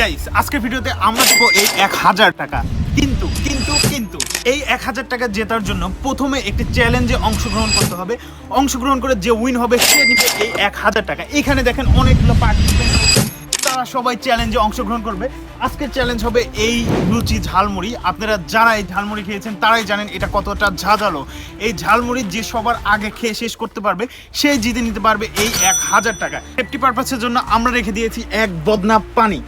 Guys আজকের ভিডিওতে আমরা দেবো এই এক হাজার টাকা। কিন্তু কিন্তু কিন্তু, এই এক হাজার টাকা জেতার জন্য প্রথমে একটি চ্যালেঞ্জে অংশগ্রহণ করতে হবে। অংশগ্রহণ করে যে উইন হবে, সে নিবে এই এক হাজার টাকা। এখানে দেখেন অনেকগুলো পার্টিসিপেন্ট তারা সবাই চ্যালেঞ্জে অংশগ্রহণ করবে। আজকের চ্যালেঞ্জ হবে এই লুচি ঝালমুড়ি। আপনারা যারা এই ঝালমুড়ি খেয়েছেন, তারাই জানেন এটা কতটা ঝাঁঝালো। এই ঝালমুড়ি যে সবার আগে খেয়ে শেষ করতে পারবে সেই জিতে নিতে পারবে এই এক হাজার টাকা। সেফটি পারপাসের জন্য আমরা রেখে দিয়েছি এক বদনা পানি।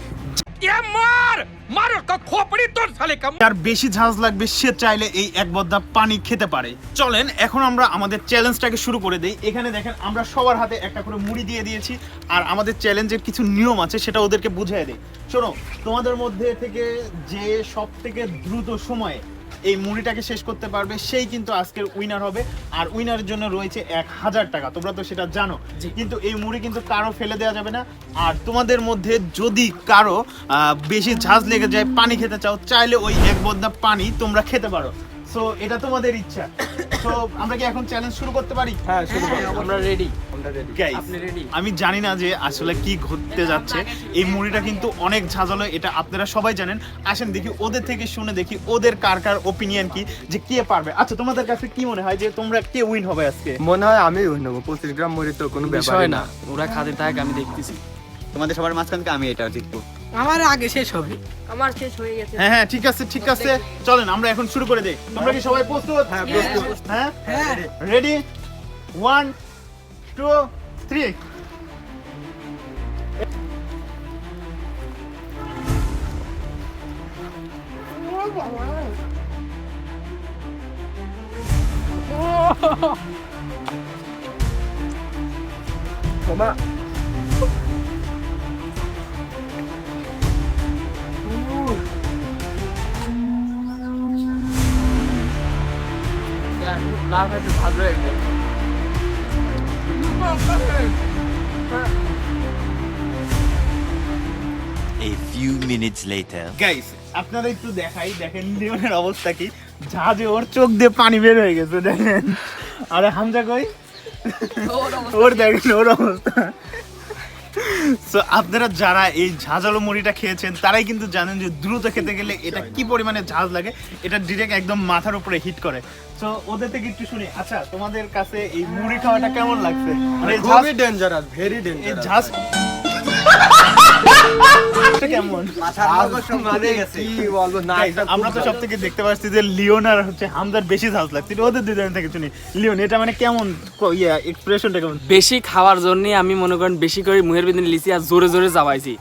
পানি খেতে পারে। চলেন, এখন আমরা আমাদের চ্যালেঞ্জটাকে শুরু করে এখানে দেখেন, আমরা সবার হাতে একটা করে মুড়ি দিয়ে দিয়েছি, আর আমাদের চ্যালেঞ্জের কিছু নিয়ম আছে, সেটা ওদেরকে বুঝাই দেই। শোনো, তোমাদের মধ্যে থেকে যে সব থেকে দ্রুত সময়ে এই মুড়িটাকে শেষ করতে পারবে সেই কিন্তু আজকের উইনার হবে। আর উইনারের জন্য রয়েছে এক হাজার টাকা। তোমরা তো সেটা জানো। কিন্তু এই মুড়ি কিন্তু কারও ফেলে দেওয়া যাবে না। আর তোমাদের মধ্যে যদি কারও বেশি ঝাঁজ লেগে যায় পানি খেতে চাও চাইলে ওই এক বদনা পানি তোমরা খেতে পারো। সো এটা তোমাদের ইচ্ছা। তো আমরা কি এখন চ্যালেঞ্জ শুরু করতে পারি? হ্যাঁ শুরু করো। আমরা রেডি আমি জানি না যে আসলে কি ঘটতে যাচ্ছে। এই মুড়িটা কিন্তু অনেক ঝাঁঝালো এটা আপনারা সবাই জানেন। আসেন দেখি ওদের থেকে শুনে দেখি ওদের কার কার ওপিনিয়ন কি যে কে পারবে। আচ্ছা তোমাদের কাছে কি মনে হয় যে তোমরা কে উইন হবে আজকে? মনে হয় আমি নেব পঁচিশ গ্রাম মরি তো কোনো ব্যাপার বিষয় না। ওরা খাতে থাক আমি দেখতেছি। তোমাদের সবার মাঝখান থেকে আমি এটা জিতবো। আমার আগে শেষ হবে। আমার শেষ হয়ে গেছে। হ্যাঁ হ্যাঁ ঠিক আছে ঠিক আছে। চলেন আমরা এখন শুরু করে দেই। তোমরা কি সবাই প্রস্তুত? হ্যাঁ প্রস্তুত। হ্যাঁ। হ্যাঁ? রেডি ওয়ান টু থ্রি লাভ একটু ভালো হয়ে গেছে A few minutes later. Guys আপনারা একটু দেখাই দেখেন লিওনের অবস্থা কি? জাহাজে ওর চোখ দিয়ে পানি বের হয়ে গেছে দেখেন। আরে হামজা কই? ওর দেখেন ওর অবস্থা। সো আপনারা যারা এই ঝাঁঝালো মুড়িটা খেয়েছেন তারাই কিন্তু জানেন যে দ্রুত খেতে গেলে এটা কি পরিমাণে ঝাঁজ লাগে এটা ডিরেক্ট একদম মাথার উপরে হিট করে। তো ওদের থেকে একটু শুনি। আচ্ছা তোমাদের কাছে এই মুড়ি খাওয়াটা কেমন লাগছে? মানে খুবই ডেঞ্জারাস ভেরি ডেঞ্জারাস ঝাঁজ আমরা তো সব থেকে দেখতে পাচ্ছি যে লিওন আর হচ্ছে হামদার বেশি ঝাঁজ লাগছে। এটা ওদের দুজনের থেকে শুনি। লিওন এটা মানে কেমন ইয়া এক্সপ্রেশনটা কেমন? বেশি খাওয়ার জন্য আমি মনে করেন বেশি করে মুহের বেদিন লিচি আর জোরে জোরে চাবাইছি।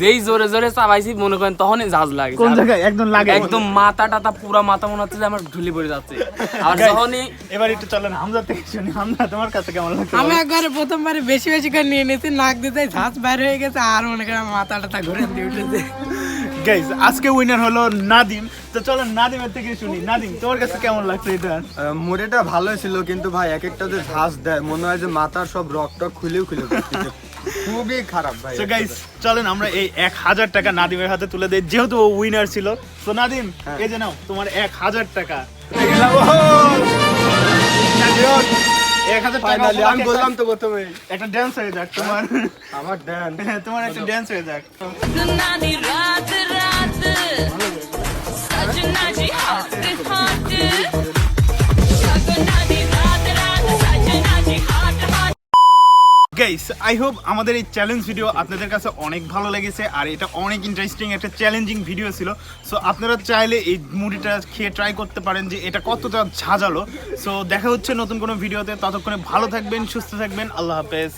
যেই জোরে জোরে চাবাইছি মনে করেন তখনই জাজ লাগে। কোন জায়গায়? একদম লাগে। একদম মাথা টাতা পুরা মাথা মনে হচ্ছে যে আমার ঢুলি পড়ে যাচ্ছে। আর যখনই এবার একটু চলেন হামজা থেকে শুনি। হামজা তোমার কাছে কেমন লাগছে আমি একবারে প্রথমবারে বেশি বেশি করে নিয়ে নিয়েছি নাক দিতে ঝাঁজ বাইরে হয়ে গেছে আর মনে করেন মাথা টাতা ঘুরে দিয়ে উঠেছে। গাইস আজকে উইনার হলো নাদিম। তো চলো নাদিমের থেকে শুনি। নাদিম তোমার কাছে কেমন লাগছে এটা? মুড়িটা ভালোই ছিল কিন্তু ভাই এক একটা যে ঝাঁস দেয় মনে হয় যে মাথার সব রক টক খুলেও খুলে খুবই খারাপ ভাই তো গাইস চলেন আমরা এই এক হাজার টাকা নাদিমের হাতে তুলে দেই যেহেতু ও উইনার ছিল। তো নাদিম এই যে নাও তোমার এক হাজার টাকা। এক হাজার টাকা আমি বললাম তো প্রথমে। একটা ড্যান্স হয়ে যাক তোমার। আমার হ্যাঁ, তোমার একটা ড্যান্স হয়ে যাক। গাইস আই হোপ আমাদের এই চ্যালেঞ্জ ভিডিও আপনাদের কাছে অনেক ভালো লেগেছে আর এটা অনেক ইন্টারেস্টিং একটা চ্যালেঞ্জিং ভিডিও ছিল। সো আপনারা চাইলে এই মুড়িটা খেয়ে ট্রাই করতে পারেন যে এটা কতটা ঝাঁঝালো। সো দেখা হচ্ছে নতুন কোনো ভিডিওতে ততক্ষণে ভালো থাকবেন, সুস্থ থাকবেন। আল্লাহ হাফেজ।